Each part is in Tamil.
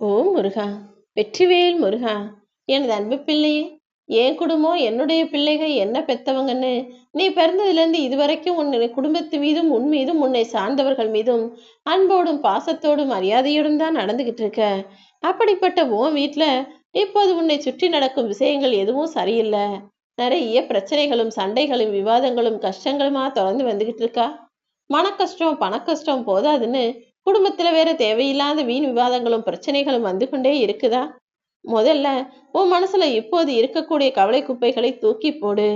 ஓ முருகா வெற்றிவேல் முருகா எனது அன்பு பிள்ளையே என் குடும்பம் என்னுடைய பிள்ளைகள் என்ன பெத்தவங்கன்னு நீ பிறந்ததுலேருந்து இதுவரைக்கும் உன் குடும்பத்து மீதும் உன் மீதும் உன்னை சார்ந்தவர்கள் மீதும் அன்போடும் பாசத்தோடும் மரியாதையோடும் தான் நடந்துகிட்டு இருக்க. அப்படிப்பட்ட உன் வீட்டில் இப்போது உன்னை சுற்றி நடக்கும் விஷயங்கள் எதுவும் சரியில்லை. நிறைய பிரச்சனைகளும் சண்டைகளும் விவாதங்களும் கஷ்டங்களுமா தொடர்ந்து வந்துகிட்டு இருக்கா? மன கஷ்டம் பண கஷ்டம் போதாதுன்னு குடும்பத்துல வேற தேவையில்லாத வீண் விவாதங்களும் பிரச்சனைகளும் வந்து கொண்டே இருக்குதா? முதல்ல உன் மனசுல இப்போது இருக்கக்கூடிய கவலை குப்பைகளை தூக்கி போடு.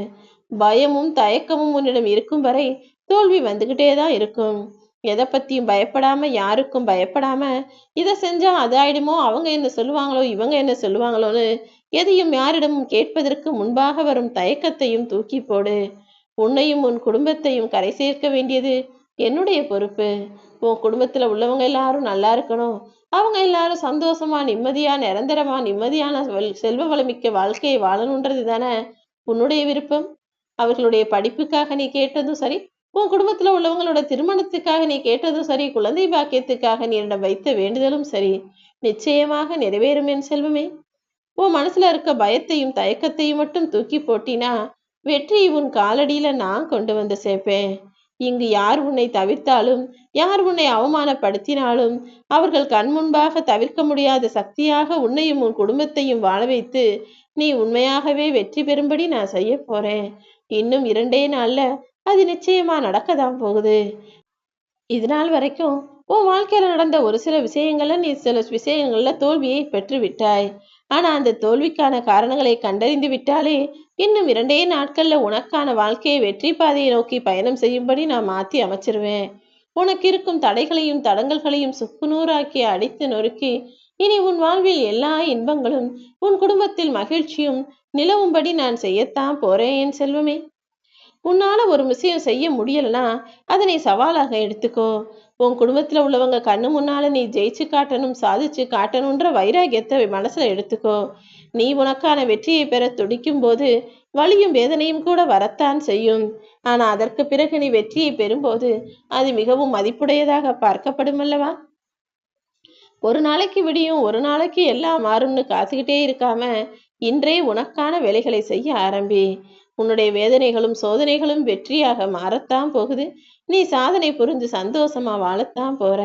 பயமும் தயக்கமும் உன்னிடம் இருக்கும் வரை தோல்வி வந்துகிட்டே தான் இருக்கும். எதை பத்தியும் பயப்படாம யாருக்கும் பயப்படாம இதை செஞ்சா அது ஆயிடுமோ? அவங்க என்ன சொல்லுவாங்களோ இவங்க என்ன சொல்லுவாங்களோன்னு எதையும் யாரிடமும் கேட்பதற்கு முன்பாக வரும் தயக்கத்தையும் தூக்கி போடு. உன்னையும் உன் குடும்பத்தையும் கரை சேர்க்க வேண்டியது என்னுடைய பொறுப்பு? உன் குடும்பத்துல உள்ளவங்க எல்லாரும் நல்லா இருக்கணும். அவங்க எல்லாரும் சந்தோஷமா நிம்மதியா நிரந்தரமா நிம்மதியான செல்வ வளமிக்க வாழ்க்கையை வாழணுன்றது தானே உன்னுடைய விருப்பம்? அவர்களுடைய படிப்புக்காக நீ கேட்டதும் சரி உன் குடும்பத்துல உள்ளவங்களோட திருமணத்துக்காக நீ கேட்டதும் சரி குழந்தை பாக்கியத்துக்காக நீ என்னிடம் வைத்த வேண்டுதலும் சரி நிச்சயமாக நிறைவேறும் என் செல்வமே. உன் மனசுல இருக்க பயத்தையும் தயக்கத்தையும் மட்டும் தூக்கி போட்டினா வெற்றி உன் காலடியில நான் கொண்டு வந்து சேர்ப்பேன். இங்கு யார் உன்னை தவிர்த்தாலும் யார் உன்னை அவமானப்படுத்தினாலும் அவர்கள் கண் முன்பாக தவிர்க்க முடியாத சக்தியாக உன்னையும் உன் குடும்பத்தையும் வாழ வைத்து நீ உண்மையாகவே வெற்றி பெறும்படி நான் செய்ய போறேன். இன்னும் இரண்டே நாள்ல அது நிச்சயமா நடக்கதான் போகுது. இது நாள் வரைக்கும் உன் வாழ்க்கையில நடந்த ஒரு சில விஷயங்கள்ல நீ சில விஷயங்கள்ல தோல்வியை பெற்று விட்டாய் ஆனா அந்த தோல்விக்கான காரணங்களை கண்டறிந்து விட்டாலே இன்னும் இரண்டே நாட்கள்ல உனக்கான வாழ்க்கையை வெற்றி பாதையை நோக்கி பயணம் செய்யும்படி நான் மாத்தி அமைச்சிருவேன். உனக்கு இருக்கும் தடைகளையும் தடங்கல்களையும் சுக்குநூறாக்கி அடித்து நொறுக்கி இனி உன் வாழ்வில் எல்லா இன்பங்களும் உன் குடும்பத்தில் மகிழ்ச்சியும் நிலவும்படி நான் செய்யத்தான் போறேன் என் செல்வமே. உன்னால ஒரு விஷயம் செய்ய முடியலனா அதனை சவாலாக எடுத்துக்கோ. உன் குடும்பத்துல உள்ளவங்க கண்ணு முன்னால நீ ஜெயிச்சு காட்டணும் சாதிச்சு காட்டணுன்ற வைராகியத்தை மனசுல எடுத்துக்கோ. நீ உனக்கான வெற்றியை பெற துடிக்கும் போது வலியும் வேதனையும் கூட வரத்தான் செய்யும். ஆனா அதற்கு பிறகு நீ வெற்றியை பெறும்போது அது மிகவும் மதிப்புடையதாக பார்க்கப்படும் அல்லவா ஒரு நாளைக்கு விடியும் ஒரு நாளைக்கு எல்லாம் மாறும்னு காத்துக்கிட்டே இருக்காம இன்றே உனக்கான வேலைகளை செய்ய ஆரம்பி. உன்னுடைய வேதனைகளும் சோதனைகளும் வெற்றியாக மாறத்தான் போகுது. நீ சாதனை புரிந்து சந்தோஷமா வாழத்தான் போற.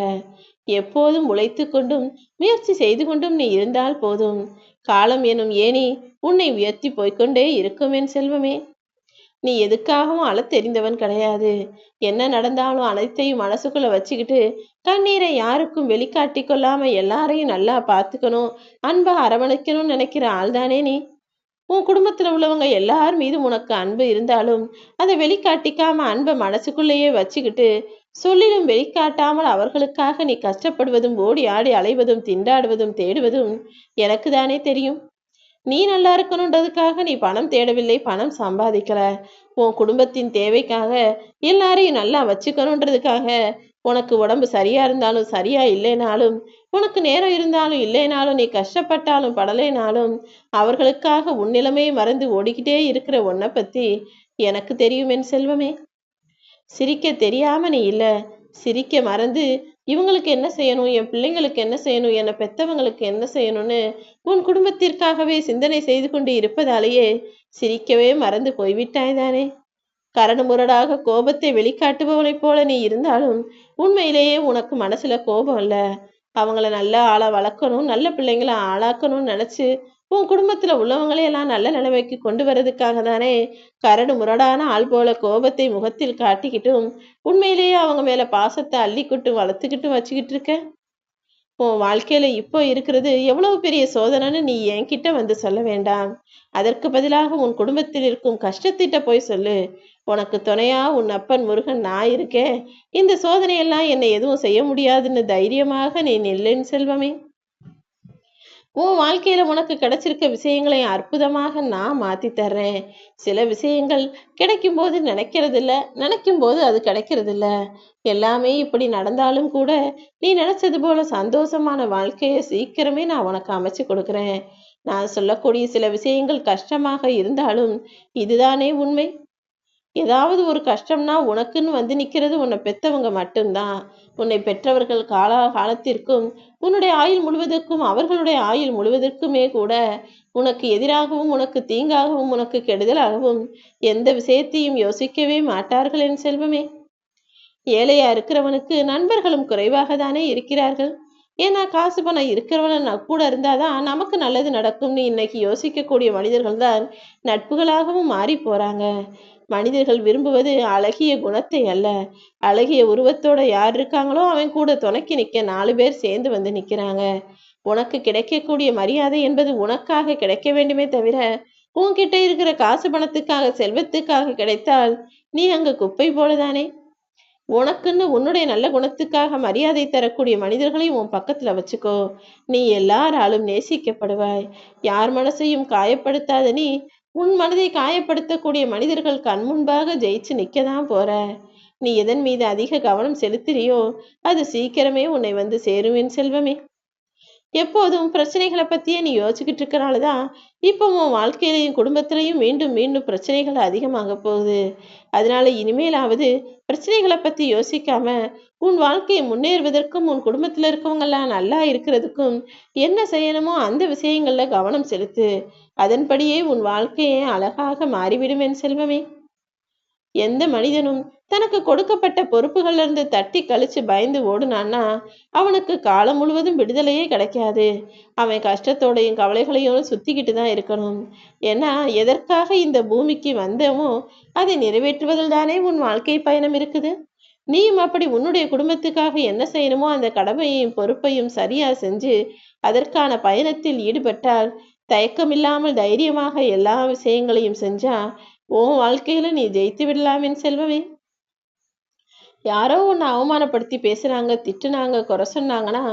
எப்போதும் உழைத்து கொண்டும் முயற்சி செய்து கொண்டும் நீ இருந்தால் போதும். காலம் எனும் ஏனி உன்னை உயர்த்தி போய்கொண்டே இருக்கும் என் செல்வமே. நீ எதுக்காகவும் அழ தெரிந்தவன் கிடையாது. என்ன நடந்தாலும் அனைத்தையும் மனசுக்குள்ள வச்சுக்கிட்டு கண்ணீரை யாருக்கும் வெளிக்காட்டி கொள்ளாம எல்லாரையும் நல்லா பார்த்துக்கணும் அன்பா அரவணைக்கணும்னு நினைக்கிற ஆள்தானே நீ. உன் குடும்பத்துல உள்ளவங்க எல்லார் மீதும் உனக்கு அன்பு இருந்தாலும் அதை வெளிக்காட்டிக்காம அன்பை மனசுக்குள்ளேயே வச்சுக்கிட்டு சொல்லிலும் வெளிக்காட்டாமல் அவர்களுக்காக நீ கஷ்டப்படுவதும் ஓடி ஆடி அலைவதும் திண்டாடுவதும் தேடுவதும் எனக்கு தானே தெரியும். நீ நல்லா இருக்கணுன்றதுக்காக நீ பணம் தேடவில்லை பணம் சம்பாதிக்கல. உன் குடும்பத்தின் தேவைக்காக எல்லாரையும் நல்லா வச்சுக்கணுன்றதுக்காக உனக்கு உடம்பு சரியா இருந்தாலும் சரியா இல்லைனாலும் உனக்கு நேரம் இருந்தாலும் இல்லைனாலும் நீ கஷ்டப்பட்டாலும் படலைனாலும் அவர்களுக்காக உன் நிலைமையை மறந்து ஓடிக்கிட்டே இருக்கிற உன்னை பத்தி எனக்கு தெரியும் என் செல்வமே. சிரிக்க தெரியாம நீ இல்ல. சிரிக்க மறந்து இவங்களுக்கு என்ன செய்யணும்? என் பிள்ளைங்களுக்கு என்ன செய்யணும்? என்னை பெத்தவங்களுக்கு என்ன செய்யணும்னு உன் குடும்பத்திற்காகவே சிந்தனை செய்து கொண்டு இருப்பதாலேயே சிரிக்கவே மறந்து போய்விட்டாய் தானே. கரடு முரடாக கோபத்தை வெளிக்காட்டுபவளைப் போல நீ இருந்தாலும் உண்மையிலேயே உனக்கு மனசுல கோபம் இல்ல. அவங்கள நல்ல ஆளா வளர்க்கணும் நல்ல பிள்ளைங்கள ஆளாக்கணும்னு நினைச்சு உன் குடும்பத்துல உள்ளவங்களையெல்லாம் நல்ல நிலைமைக்கு கொண்டு வர்றதுக்காக தானே கரடு முரடான ஆள் போல கோபத்தை முகத்தில் காட்டிக்கிட்டும் உண்மையிலேயே அவங்க மேல பாசத்தை அள்ளிக்கிட்டு வளர்த்துக்கிட்டு வச்சுக்கிட்டு இருக்க? உன் வாழ்க்கையில இப்போ இருக்கிறது எவ்வளவு பெரிய சோதனைன்னு நீ என்கிட்ட வந்து சொல்ல வேண்டாம். அதற்கு பதிலாக உன் குடும்பத்தில் இருக்கும் கஷ்டத்திட்ட போய் சொல்லு. உனக்கு துணையா உன் அப்பன் முருகன் நான் இருக்கேன். இந்த சோதனையெல்லாம் என்னை எதுவும் செய்ய முடியாதுன்னு தைரியமாக நீ நில்லுன்னு செல்வமே. உன் வாழ்க்கையில உனக்கு கிடைச்சிருக்க விஷயங்களை அற்புதமாக நான் மாத்தி தர்றேன். சில விஷயங்கள் கிடைக்கும் போது நினைக்கிறது இல்ல நினைக்கும் போது அது கிடைக்கிறது இல்ல எல்லாமே இப்படி நடந்தாலும் கூட நீ நினைச்சது போல சந்தோஷமான வாழ்க்கையை சீக்கிரமே நான் உனக்கு அமைச்சு கொடுக்குறேன். நான் சொல்லக்கூடிய சில விஷயங்கள் கஷ்டமாக இருந்தாலும் இதுதானே உண்மை? ஏதாவது ஒரு கஷ்டம்னா உனக்குன்னு வந்து நிற்கிறது உன்னை பெற்றவங்க மட்டும்தான். உன்னை பெற்றவர்கள் காலா காலத்திற்கும் உன்னுடைய ஆயுள் முழுவதற்கும் அவர்களுடைய ஆயுள் முழுவதற்குமே கூட உனக்கு எதிராகவும் உனக்கு தீங்காகவும் உனக்கு கெடுதலாகவும் எந்த விஷயத்தையும் யோசிக்கவே மாட்டார்கள் என் செல்வமே. ஏழையா இருக்கிறவனுக்கு நண்பர்களும் குறைவாக தானே இருக்கிறார்கள். ஏன்னா காசு பணம் இருக்கிறவன கூட இருந்தாதான் நமக்கு நல்லது நடக்கும்னு இன்னைக்கு யோசிக்கக்கூடிய மனிதர்கள் தான் நட்புகளாகவும் மாறி போறாங்க. மனிதர்கள் விரும்புவது அழகிய குணத்தை அல்ல. அழகிய உருவத்தோட யார் இருக்காங்களோ அவன் கூட துணைக்கி நிற்க நாலு பேர் சேர்ந்து வந்து நிற்கிறாங்க உனக்கு கிடைக்கக்கூடிய மரியாதை என்பது உனக்காக கிடைக்க வேண்டுமே தவிர உன்கிட்ட இருக்கிற காசு பணத்துக்காக செல்வத்துக்காக கிடைத்தால் நீ அங்க குப்பை போலதானே? உனக்குன்னு உன்னுடைய நல்ல குணத்துக்காக மரியாதை தரக்கூடிய மனிதர்களையும் உன் பக்கத்துல வச்சுக்கோ. நீ எல்லாராலும் நேசிக்கப்படுவாய். யார் மனசையும் காயப்படுத்தாத நீ உன் மனதை காயப்படுத்தக்கூடிய மனிதர்கள் கண் முன்பாக ஜெயிச்சு நிக்கதான் போற. நீ எதன் மீது அதிக கவனம் செலுத்துறியோ அது சீக்கிரமே உன்னை வந்து சேருவேன் செல்வமே. எப்போதும் பிரச்சனைகளை பற்றியே நீ யோசிச்சுக்கிட்டு இருக்கனால தான் இப்போ உன் வாழ்க்கையிலையும் குடும்பத்திலையும் மீண்டும் மீண்டும் பிரச்சனைகள் அதிகமாக போகுது. அதனால இனிமேலாவது பிரச்சனைகளை பற்றி யோசிக்காம உன் வாழ்க்கையை முன்னேறுவதற்கும் உன் குடும்பத்தில் இருக்கவங்கெல்லாம் நல்லா இருக்கிறதுக்கும் என்ன செய்யணுமோ அந்த விஷயங்களில் கவனம் செலுத்து. அதன்படியே உன் வாழ்க்கையே அழகாக மாறிவிடும் என் செல்வமே. எந்த மனிதனும் தனக்கு கொடுக்கப்பட்ட பொறுப்புகள்ல இருந்து தட்டி கழிச்சு பயந்து ஓடுனான்னா அவனுக்கு காலம் முழுவதும் விடுதலையே கிடைக்காது. அவன் கஷ்டத்தோடையும் கவலைகளையும் சுத்திக்கிட்டு தான் இருக்கணும். ஏன்னா எதற்காக இந்த பூமிக்கு வந்தமோ அதை நிறைவேற்றுவதில் தானே உன் வாழ்க்கை பயணம் இருக்குது. நீயும் அப்படி உன்னுடைய குடும்பத்துக்காக என்ன செய்யணுமோ அந்த கடமையையும் பொறுப்பையும் சரியா செஞ்சு அதற்கான பயணத்தில் ஈடுபட்டால் தயக்கமில்லாமல் தைரியமாக எல்லா விஷயங்களையும் செஞ்சா உன் வாழ்க்கையில நீ ஜெயித்து விடலாம் என் செல்வமே. யாரோ உன்னை அவமானப்படுத்தி பேசுறாங்க திட்டுனாங்க குறை சொன்னாங்கன்னா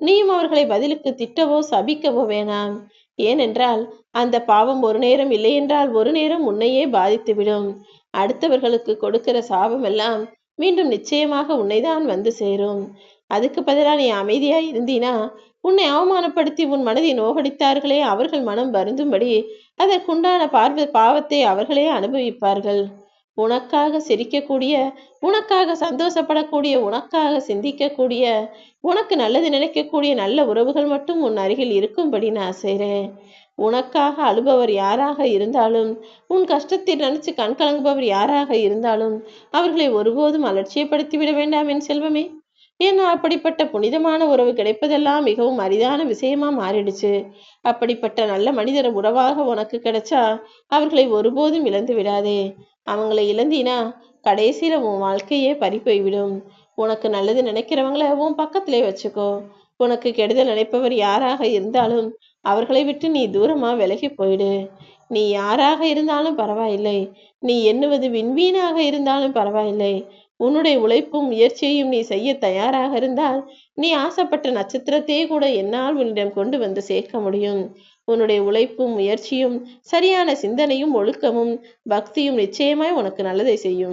நீயும் அவர்களை பதிலுக்கு திட்டவோ சபிக்கவோ வேணாம். ஏனென்றால் அந்த பாவம் ஒரு நேரம் இல்லையென்றால் ஒரு நேரம் உன்னையே பாதித்துவிடும் அடுத்தவர்களுக்கு கொடுக்கிற சாபம் எல்லாம் மீண்டும் நிச்சயமாக உன்னைதான் வந்து சேரும். அதுக்கு பதிலாக நீ அமைதியா இருந்தீனா உன்னை அவமானப்படுத்தி உன் மனதை நோகடித்தார்களே அவர்கள் மனம் வருந்தும்படி அதற்குண்டான பார்வை பாவத்தை அவர்களே அனுபவிப்பார்கள். உனக்காக சிரிக்கக்கூடிய உனக்காக சந்தோஷப்படக்கூடிய உனக்காக சிந்திக்கக்கூடிய உனக்கு நல்லது நினைக்கக்கூடிய நல்ல உறவுகள் மட்டும் உன் அருகில் இருக்கும்படி நான் செய்கிறேன் உனக்காக அழுபவர் யாராக இருந்தாலும் உன் கஷ்டத்தை நினைச்சு கண் கலங்குபவர் யாராக இருந்தாலும் அவர்களை ஒருபோதும் அலட்சியப்படுத்தி விட வேண்டாம் என் செல்வமே. ஏன்னா அப்படிப்பட்ட புனிதமான உறவு கிடைப்பதெல்லாம் மிகவும் அரிதான விஷயமா மாறிடுச்சு. அப்படிப்பட்ட நல்ல மனிதர் உறவாக உனக்கு கிடைச்சா அவர்களை ஒருபோதும் இழந்து விடாதே. அவங்களை இழந்தினா கடைசியில உன் வாழ்க்கையே பறி போய்விடும். உனக்கு நல்லது நினைக்கிறவங்கள உன் பக்கத்திலே வச்சுக்கோ. உனக்கு கெடுதல் நினைப்பவர் யாராக இருந்தாலும் அவர்களை விட்டு நீ தூரமா விலகி போயிடு. நீ யாராக இருந்தாலும் பரவாயில்லை. நீ எண்ணுவது விண்வீனாக இருந்தாலும் பரவாயில்லை. உன்னுடைய உழைப்பும் முயற்சியையும் நீ செய்ய தயாராக இருந்தால் நீ ஆசைப்பட்ட நட்சத்திரத்தையே கூட என்னால் உன்னிடம் கொண்டு வந்து சேர்க்க முடியும். உன்னுடைய உழைப்பும் முயற்சியும் சரியான சிந்தனையும் ஒழுக்கமும் பக்தியும் நிச்சயமாய் உனக்கு நல்லதை செய்யும்.